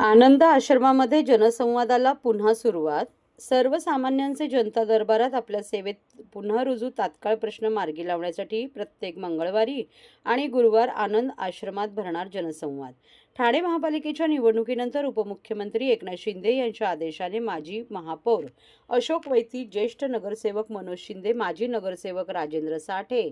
आनंद आश्रमामध्ये जनसंवादाला पुन्हा सुरुवात. सर्वसामान्यांचे जनता दरबारात आपल्या सेवेत पुन्हा रुजू तात्काळ प्रश्न मार्गी लावण्यासाठी प्रत्येक मंगळवारी आणि गुरुवार आनंद आश्रमात भरणार जनसंवाद. ठाणे महापालिकेच्या निवडणुकीनंतर उपमुख्यमंत्री एकनाथ शिंदे यांच्या आदेशाने माजी महापौर अशोक वैती ज्येष्ठ नगरसेवक मनोज शिंदे माजी नगरसेवक राजेंद्र साठे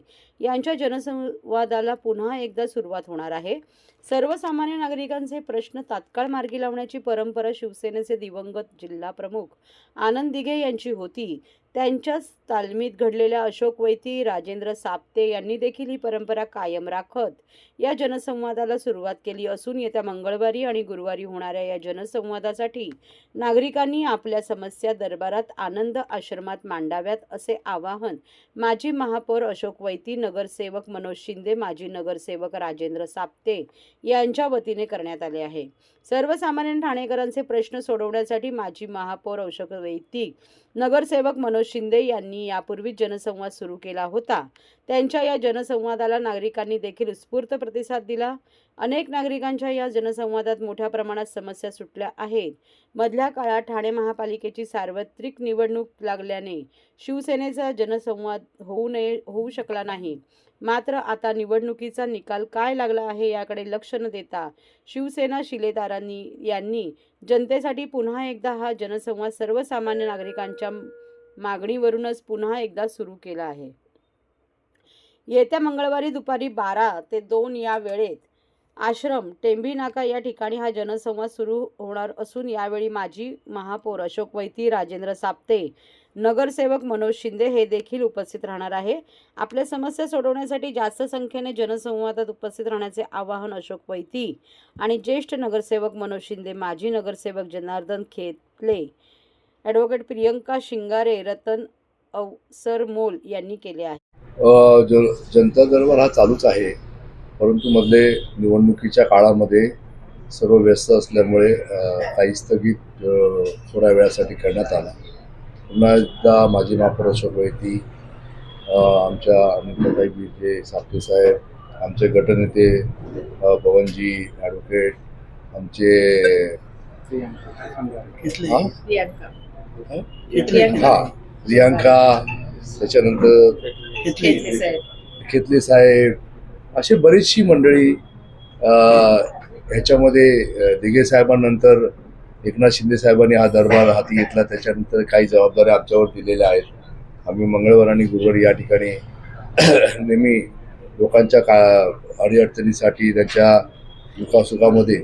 यांच्या जनसंवादाला पुन्हा एकदा सुरुवात होणार आहे. सर्वसामान्य नागरिकांचे प्रश्न तात्काळ मार्गी लावण्याची परंपरा शिवसेनेचे दिवंगत जिल्हा प्रमुख आनंद दिघे यांची होती. त्यांच्याच तालमीत घडलेल्या अशोक वैती राजेंद्र साप्ते यांनी देखील ही परंपरा कायम राखत या जनसंवादाला सुरुवात केली असून येत्या मंगळवारी आणि गुरुवारी होणाऱ्या या जनसंवादासाठी नागरिकांनी आपल्या समस्या दरबारात आनंद आश्रमात मांडाव्यात असे आवाहन माजी महापौर अशोक वैती नगरसेवक मनोज शिंदे माजी नगरसेवक राजेंद्र साप्ते यांच्या वतीने करण्यात आले आहे. सर्वसामान्य ठाणेकरांचे प्रश्न सोडवण्यासाठी माजी महापौर अशोक वैती नगरसेवक मनोज शिंदे यांनी यापूर्वी जनसंवाद सुरू केला होता. त्यांच्या या जनसंवादाला नागरिकांनी देखील उत्स्फूर्त प्रतिसाद दिला. अनेक नागरिकांच्या या जनसंवादात मोठ्या प्रमाणात समस्या सुटल्या आहेत. मधल्या काळात ठाणे महापालिकेची सार्वत्रिक निवडणूक लागल्याने शिवसेनेचा जनसंवाद होऊ नये होऊ शकला नाही. मात्र आता निवडणुकीचा निकाल काय लागला आहे याकडे लक्ष न देता शिवसेना शिलेदारांनी यांनी जनतेसाठी पुन्हा एकदा हा जनसंवाद सर्वसामान्य नागरिकांच्या मागणीवरूनच पुन्हा एकदा सुरू केला आहे. येत्या मंगळवारी दुपारी बारा ते दोन या वेळेत आश्रम टेंभी नाका या ठिकाणी हा जनसंवाद सुरू होणार असून यावेळी माजी महापौर अशोक वैती राजेंद्र साप्ते नगरसेवक मनोज शिंदे हे देखील उपस्थित राहणार आहे. आपल्या समस्या सोडवण्यासाठी जास्त संख्येने जनसंवादात उपस्थित राहण्याचे आवाहन अशोक वैती आणि ज्येष्ठ नगरसेवक मनोज शिंदे माजी नगरसेवक जनार्दन खेतले ॲडव्होकेट प्रियंका शिंगारे रतन अवसरमोल यांनी केले आहे. अ, ज जनता दरबार हा चालूच आहे. परंतु मधले निवडणुकीच्या काळामध्ये सर्व व्यस्त असल्यामुळे काही स्थगित थोड्या वेळासाठी करण्यात आला. पुन्हा एकदा माजी महापौर अशोक वैती अ, आमच्या अनिताताई बिजे सापटे साहेब आमचे गटनेते पवनजी ॲडव्होकेट आमचे हा? प्रियांका त्याच्यानंतर खेतले साहेब. अशी बरीचशी मंडळी ह्याच्यामध्ये दिघे साहेबांनंतर एकनाथ शिंदे साहेबांनी हा दरबार हाती घेतला. त्याच्यानंतर काही जबाबदाऱ्या आमच्यावर दिलेल्या आहेत. आम्ही मंगळवार आणि गुरुवारी या ठिकाणी नेहमी लोकांच्या का अडीअडचणीसाठी त्यांच्या दुखासुखामध्ये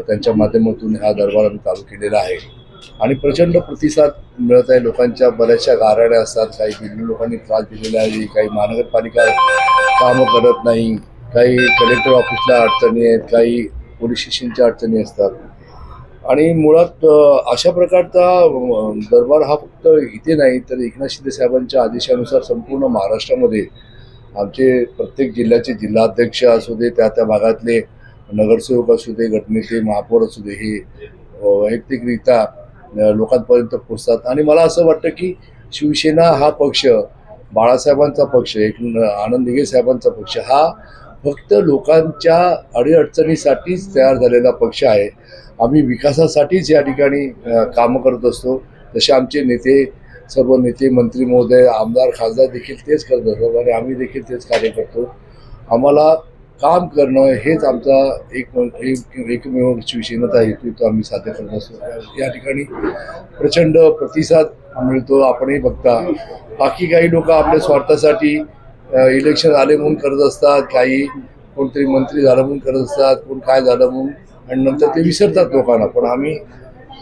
त्यांच्या माध्यमातून हा दरबार आम्ही चालू केलेला आहे. आणि प्रचंड प्रतिसाद मिळत आहे. लोकांच्या बऱ्याचशा गाराड्या असतात. काही बिल्डिंग लोकांनी त्रास दिलेला आहे. काही महानगरपालिका कामं करत नाही. काही कलेक्टर ऑफिसला अडचणी आहेत. काही पोलीस स्टेशनच्या अडचणी असतात. आणि मुळात अशा प्रकारचा दरबार हा फक्त इथे नाही तर एकनाथ शिंदे साहेबांच्या आदेशानुसार संपूर्ण महाराष्ट्रामध्ये आमचे प्रत्येक जिल्ह्याचे जिल्हाध्यक्ष असू दे त्या त्या भागातले नगरसेवक असू दे गटनेते महापौर असू दे हे वैयक्तिकरित्या लोकांपर्यंत पोचतात आणि मला असं वाटतं की शिवसेना हा पक्ष बाळासाहेबांचा पक्ष एक आनंद दिघे साहेबांचा पक्ष हा फक्त लोकांच्या अडीअडचणीसाठीच तयार झालेला पक्ष आहे. आम्ही विकासासाठीच या ठिकाणी कामं करत असतो. तसे आमचे नेते सर्व नेते मंत्री महोदय आमदार खासदार देखील तेच करत असतात आणि आम्ही देखील तेच कार्य करतो. आम्हाला काम करणं हेच आमचा एक एक एकमेव शिवसेनेचा हेतू तो आम्ही साध्य करत असतो. या ठिकाणी प्रचंड प्रतिसाद मिळतो आपणही बघता. बाकी काही लोक आपल्या स्वार्थासाठी इलेक्शन आले म्हणून करत असतात काही कोणतरी मंत्री झालं म्हणून करत असतात कोण काय झालं म्हणून आणि नंतर ते विसरतात लोकांना. पण आम्ही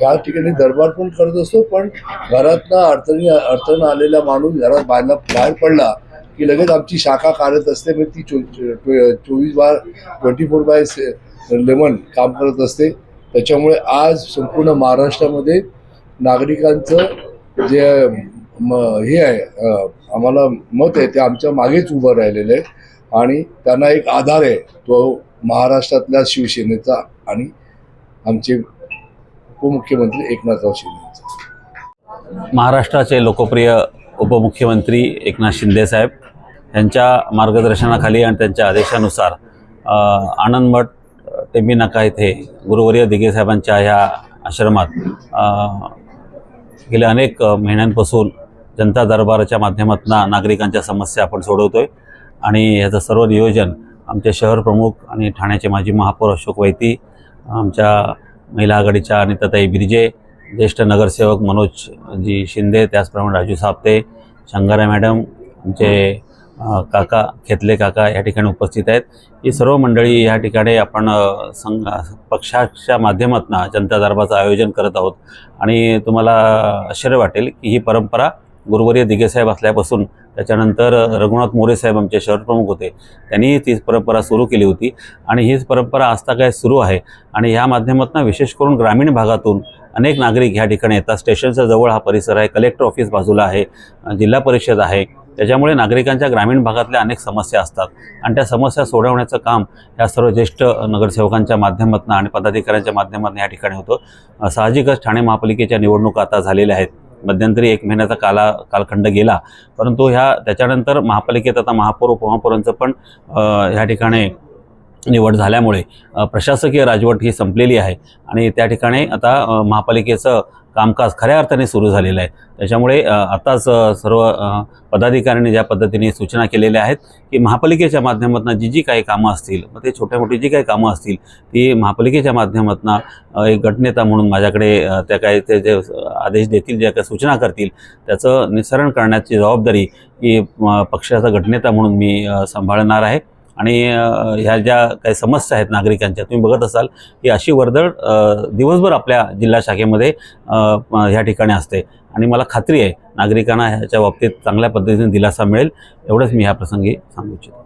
या ठिकाणी दरबार पण करत असतो पण घरातनं अडचणी अडचण आलेला माणूस घरात बाहेर बाहेर पडला की लगेच आमची शाखा काढत असते म्हणजे ती चो चोवीस बार ट्वेंटी फोर बाय लेमन काम करत असते. त्याच्यामुळे आज संपूर्ण महाराष्ट्रामध्ये नागरिकांचं जे म हे आहे आम्हाला मत आहे ते आमच्या मागेच उभं राहिलेलं आहे. आणि त्यांना एक आधार आहे तो महाराष्ट्रातल्या शिवसेनेचा आणि आमचे उपमुख्यमंत्री एकनाथराव शिंदे महाराष्ट्राचे लोकप्रिय उपमुख्यमंत्री एकनाथ शिंदेसाहेब यांच्या मार्गदर्शनाखाली आणि त्यांच्या आदेशानुसार आनंद मठ टेंबी नाका येथे गुरुवर्य दिघेसाहेबांच्या ह्या आश्रमात गेल्या अनेक महिन्यांपासून जनता दरबाराच्या माध्यमातून नागरिकांच्या समस्या आपण सोडवतो आहे आणि ह्याचं सर्व नियोजन आमचे शहर प्रमुख आणि ठाण्याचे माजी महापौर अशोक वैती आमच्या महिला आघाडीच्या अनिताताई बिर्जे ज्येष्ठ नगरसेवक मनोजजी शिंदे त्याचप्रमाणे राजू साप्ते शंगारा मॅडम आमचे काका खेतले काका या ठिकाणी उपस्थित आहेत. ही सर्व मंडळी या ठिकाणी आपण संघ पक्षाच्या माध्यमातून जनता दरबारचं आयोजन करत आहोत. आणि तुम्हाला आश्चर्य वाटेल की ही परंपरा गुरुवर्य दिगेसाहेब असल्यापासून त्याच्यानंतर रघुनाथ मोरे साहेब आमचे शहरप्रमुख होते. त्यांनी ती परंपरा सुरू केली होती. आणि हीच परंपरा आजता काय सुरू आहे. आणि ह्या माध्यमातून विशेष करून ग्रामीण भागातून अनेक नागरिक ह्या ठिकाणी येतात. स्टेशनच्या जवळ हा परिसर आहे. कलेक्टर ऑफिस बाजूला आहे. जिल्हा परिषद आहे. त्याच्यामुळे नागरिकांच्या ग्रामीण भागातल्या अनेक समस्या असतात. आणि त्या समस्या सोडवण्याचं काम या सर्व ज्येष्ठ नगरसेवकांच्या माध्यमातून आणि पदाधिकाऱ्यांच्या माध्यमातून या ठिकाणी होतं. साहजिकच ठाणे महापालिकेच्या निवडणुका आता झालेल्या आहेत. मध्यंतरी एक महिन्याचा काला कालखंड गेला. परंतु ह्या त्याच्यानंतर महापालिकेत आता महापौर उपमहापौरांचं पण ह्या ठिकाणी निवड झाल्यामुळे प्रशासकीय राजवट ही संपलेली आहे. आणि त्या ठिकाणी आता महापालिकेचं कामकाज खऱ्या अर्थाने सुरू झालेलं आहे. त्याच्यामुळे आताच सर्व पदाधिकाऱ्यांनी ज्या पद्धतीने सूचना केलेल्या आहेत की महापालिकेच्या माध्यमातून जी जी काही कामं असतील मग ते छोट्या मोठी जी काही कामं असतील ती महापालिकेच्या माध्यमातून एक गटनेता म्हणून माझ्याकडे त्या काही ते जे आदेश देतील ज्या काही सूचना करतील त्याचं निसरण करण्याची जबाबदारी ही पक्षाचा गटनेता म्हणून मी सांभाळणार आहे. आणि ह्या ज्या काही समस्या आहेत नागरिकांच्या तुम्ही बघत असाल की अशी वर्दळ दिवसभर आपल्या जिल्हा शाखेमध्ये ह्या ठिकाणी असते. आणि मला खात्री आहे नागरिकांना ह्याच्या बाबतीत चांगल्या पद्धतीने दिलासा मिळेल. एवढंच मी ह्या प्रसंगी सांगू इच्छितो.